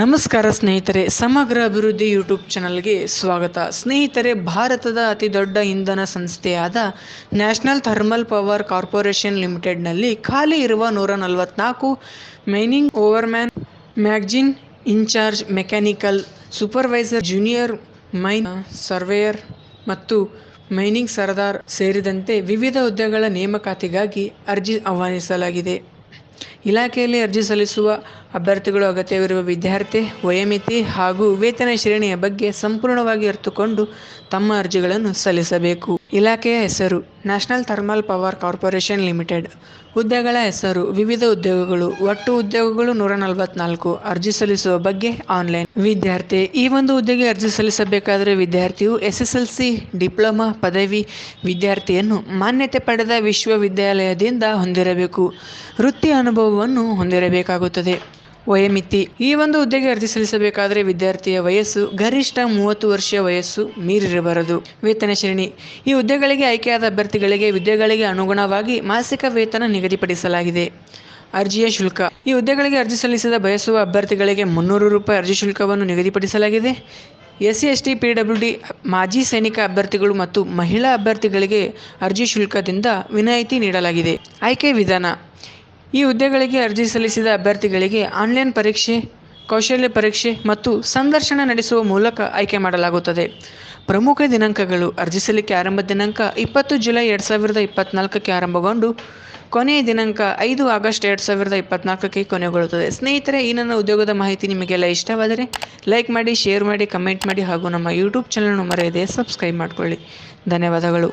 ನಮಸ್ಕಾರ ಸ್ನೇಹಿತರೆ, ಸಮಗ್ರ ಅಭಿವೃದ್ಧಿ ಯೂಟ್ಯೂಬ್ ಚಾನಲ್ಗೆ ಸ್ವಾಗತ. ಸ್ನೇಹಿತರೆ, ಭಾರತದ ಅತಿ ದೊಡ್ಡ ಇಂಧನ ಸಂಸ್ಥೆಯಾದ ನ್ಯಾಷನಲ್ ಥರ್ಮಲ್ ಪವರ್ ಕಾರ್ಪೊರೇಷನ್ ಲಿಮಿಟೆಡ್ನಲ್ಲಿ ಖಾಲಿ ಇರುವ ನೂರ ನಲವತ್ನಾಲ್ಕು mining overman, magazine in charge, mechanical supervisor, junior mine surveyor ಮತ್ತು ಮೈನಿಂಗ್ ಸರದಾರ್ ಸೇರಿದಂತೆ ವಿವಿಧ ಹುದ್ದೆಗಳ ನೇಮಕಾತಿಗಾಗಿ ಅರ್ಜಿ ಆಹ್ವಾನಿಸಲಾಗಿದೆ. ಇಲಾಖೆಯಲ್ಲಿ ಅರ್ಜಿ ಸಲ್ಲಿಸುವ ಅಭ್ಯರ್ಥಿಗಳು ಅಗತ್ಯವಿರುವ ವಿದ್ಯಾರ್ಥಿ, ವಯೋಮಿತಿ ಹಾಗೂ ವೇತನ ಶ್ರೇಣಿಯ ಬಗ್ಗೆ ಸಂಪೂರ್ಣವಾಗಿ ಅರಿತುಕೊಂಡು ತಮ್ಮ ಅರ್ಜಿಗಳನ್ನು ಸಲ್ಲಿಸಬೇಕು. ಇಲಾಖೆಯ ಹೆಸರು, national thermal power corporation limited. ಹುದ್ದೆಗಳ ಹೆಸರು, ವಿವಿಧ ಉದ್ಯೋಗಗಳು, ಒಟ್ಟು ಉದ್ಯೋಗಗಳು ನೂರ ನಲವತ್ನಾಲ್ಕು. ಅರ್ಜಿ ಸಲ್ಲಿಸುವ ಬಗ್ಗೆ ಆನ್ಲೈನ್. ವಿದ್ಯಾರ್ಥಿ, ಈ ಒಂದು ಹುದ್ದೆಗೆ ಅರ್ಜಿ ಸಲ್ಲಿಸಬೇಕಾದರೆ ವಿದ್ಯಾರ್ಥಿಯು S S L C diploma, ಪದವಿ ವಿದ್ಯಾರ್ಥಿಯನ್ನು ಮಾನ್ಯತೆ ಪಡೆದ ವಿಶ್ವವಿದ್ಯಾಲಯದಿಂದ ಹೊಂದಿರಬೇಕು. ವೃತ್ತಿ ಅನುಭವವನ್ನು ಹೊಂದಿರಬೇಕಾಗುತ್ತದೆ. ವಯೋಮಿತಿ ಈ ಒಂದು ಹುದ್ದೆಗೆ ಅರ್ಜಿ ಸಲ್ಲಿಸಬೇಕಾದರೆ ವಿದ್ಯಾರ್ಥಿಯ ವಯಸ್ಸು, ಗರಿಷ್ಠ ಮೂವತ್ತು ವರ್ಷ ವಯಸ್ಸು ಮೀರಿರಬಾರದು. ವೇತನ ಶ್ರೇಣಿ. ಈ ಹುದ್ದೆಗಳಿಗೆ ಆಯ್ಕೆಯಾದ ಅಭ್ಯರ್ಥಿಗಳಿಗೆ ಹುದ್ದೆಗಳಿಗೆ ಅನುಗುಣವಾಗಿ ಮಾಸಿಕ ವೇತನ ನಿಗದಿಪಡಿಸಲಾಗಿದೆ. ಅರ್ಜಿಯ ಶುಲ್ಕ. ಈ ಹುದ್ದೆಗಳಿಗೆ ಅರ್ಜಿ ಸಲ್ಲಿಸದ ಬಯಸುವ ಅಭ್ಯರ್ಥಿಗಳಿಗೆ ಮುನ್ನೂರು ರೂಪಾಯಿ ಅರ್ಜಿ ಶುಲ್ಕವನ್ನು ನಿಗದಿಪಡಿಸಲಾಗಿದೆ. S C S T P W D ಮಾಜಿ ಸೈನಿಕ ಅಭ್ಯರ್ಥಿಗಳು ಮತ್ತು ಮಹಿಳಾ ಅಭ್ಯರ್ಥಿಗಳಿಗೆ ಅರ್ಜಿ ಶುಲ್ಕದಿಂದ ವಿನಾಯಿತಿ ನೀಡಲಾಗಿದೆ. ಆಯ್ಕೆ ವಿಧಾನ. ಈ ಹುದ್ದೆಗಳಿಗೆ ಅರ್ಜಿ ಸಲ್ಲಿಸಿದ ಅಭ್ಯರ್ಥಿಗಳಿಗೆ ಆನ್ಲೈನ್ ಪರೀಕ್ಷೆ, ಕೌಶಲ್ಯ ಪರೀಕ್ಷೆ ಮತ್ತು ಸಂದರ್ಶನ ನಡೆಸುವ ಮೂಲಕ ಆಯ್ಕೆ ಮಾಡಲಾಗುತ್ತದೆ. ಪ್ರಮುಖ ದಿನಾಂಕಗಳು ಅರ್ಜಿ ಸಲ್ಲಿಕೆ ಆರಂಭ ದಿನಾಂಕ ಇಪ್ಪತ್ತು ಜುಲೈ ಎರಡು ಸಾವಿರದ ಇಪ್ಪತ್ನಾಲ್ಕಕ್ಕೆ ಆರಂಭಗೊಂಡು ಕೊನೆಯ ದಿನಾಂಕ ಐದು ಆಗಸ್ಟ್ ಎರಡು ಸಾವಿರದ ಇಪ್ಪತ್ನಾಲ್ಕಕ್ಕೆ ಕೊನೆಗೊಳ್ಳುತ್ತದೆ. ಸ್ನೇಹಿತರೆ, ಈ ನನ್ನ ಉದ್ಯೋಗದ ಮಾಹಿತಿ ನಿಮಗೆಲ್ಲ ಇಷ್ಟವಾದರೆ ಲೈಕ್ ಮಾಡಿ, ಶೇರ್ ಮಾಡಿ, ಕಮೆಂಟ್ ಮಾಡಿ ಹಾಗೂ ನಮ್ಮ ಯೂಟ್ಯೂಬ್ ಚಾನಲ್ನ ಮರೆಯದೆ ಸಬ್ಸ್ಕ್ರೈಬ್ ಮಾಡಿಕೊಳ್ಳಿ. ಧನ್ಯವಾದಗಳು.